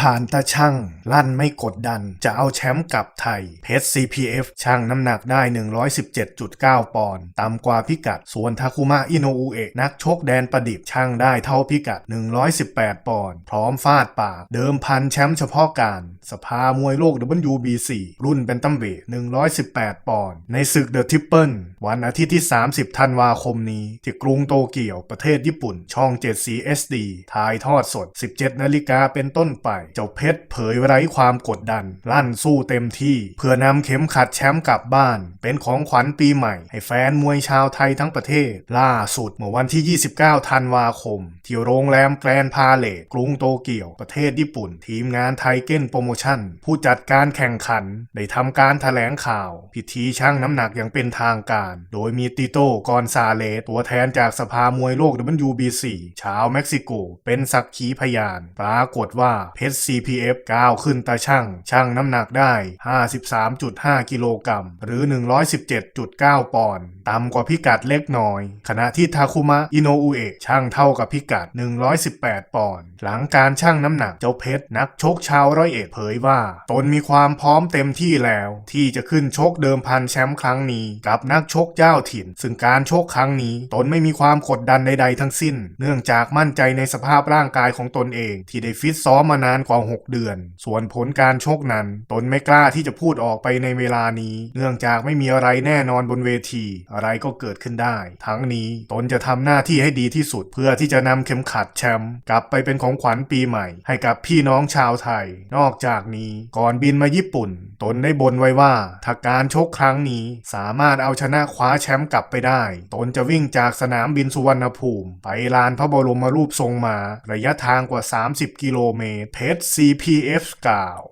ผ่านตาช่าง ลั่นไม่กดดัน จะเอาแชมป์กลับไทย เพชร CPF ช่างน้ำหนักได้ 117.9 ปอนด์ต่ำกว่าพิกัด ส่วนทาคุมะอิโนอุเอะนักชกแดนประดิบช่างได้เท่าพิกัด 118 ปอนด์พร้อมฟาดปาก เดิมพันแชมป์เฉพาะการ สภามวยโลก WBC รุ่นเป็นตัมเวท118 ปอนด์ในศึกเดอะทิปเปิลวันอาทิตย์ที่ 30 ธันวาคมนี้ ที่กรุงโตเกียวประเทศญี่ปุ่น ช่อง7สี SD ถ่ายทอดสด 17 นาฬิกาเป็นต้นไป เจ้าเพชรเผยไร้ความกดดัน ลั่นสู้เต็มที่ เพื่อนำเข็มขัดแชมป์กลับบ้าน เป็นของขวัญปีใหม่ ให้แฟนมวยชาวไทยทั้งประเทศ ล่าสุดเมื่อวันที่ 29 ธันวาคม ที่โรงแรมแกรนพาเลตกรุงโตเกียว ประเทศญี่ปุ่น ทีมงานไทเก้นโปรโมชั่น ผู้จัดการแข่งขัน ได้ทำการถแถลงข่าว พิธีชั่งน้ำหนักอย่างเป็นทางการ โดยมีติโต้กอนซาเลสตัวแทนจากสภามวยโลก WBC ชาวเม็กซิโก เป็นสักขีพยาน ปรากฏว่าเพชร CPF ก้าวขึ้นตาช่างช่างน้ำหนักได้ 53.5 กิโลกรัมหรือ 117.9 ปอนด์ต่ำกว่าพิกัดเล็กน้อย ขณะที่ทาคุมะอิโนอุเอะช่างเท่ากับพิกัด 118 ปอนด์หลังการช่างน้ำหนักเจ้าเพชรนักชกชาวร้อยเอ็ดเผยว่า ตนมีความพร้อมเต็มที่แล้ว ที่จะขึ้นชกเดิมพันแชมป์ครั้งนี้ กับนักชกเจ้าถิ่น ซึ่งการชกครั้งนี้ ตนไม่มีความกดดันใดๆทั้งสิ้น เนื่องจากมั่นใจในสภาพร่างกายของตนเอง ที่ได้ฟิตซ้อมมานานกว่า 6 เดือนส่วนวนผลการชกนั้น ตนไม่กล้าที่จะพูดออกไปในเวลานี้ เนื่องจากไม่มีอะไรแน่นอนบนเวที อะไรก็เกิดขึ้นได้ ทั้งนี้ตนจะทำหน้าที่ให้ดีที่สุด เพื่อที่จะนำเข็มขัดแชมป์กลับไปเป็นของขวัญปีใหม่ ให้กับพี่น้องชาวไทย นอกจากนี้ก่อนบินมาญี่ปุ่น ตนได้บนไว้ว่าถ้าการชกครั้งนี้สามารถเอาชนะคว้าแชมป์กลับไปได้ ตนจะวิ่งจากสนามบินสุวรรณภูมิ ไปลานพระบรมรูปทรงมา ระยะทางกว่า 30 กิโลเมตรเพชร CPF กล่าว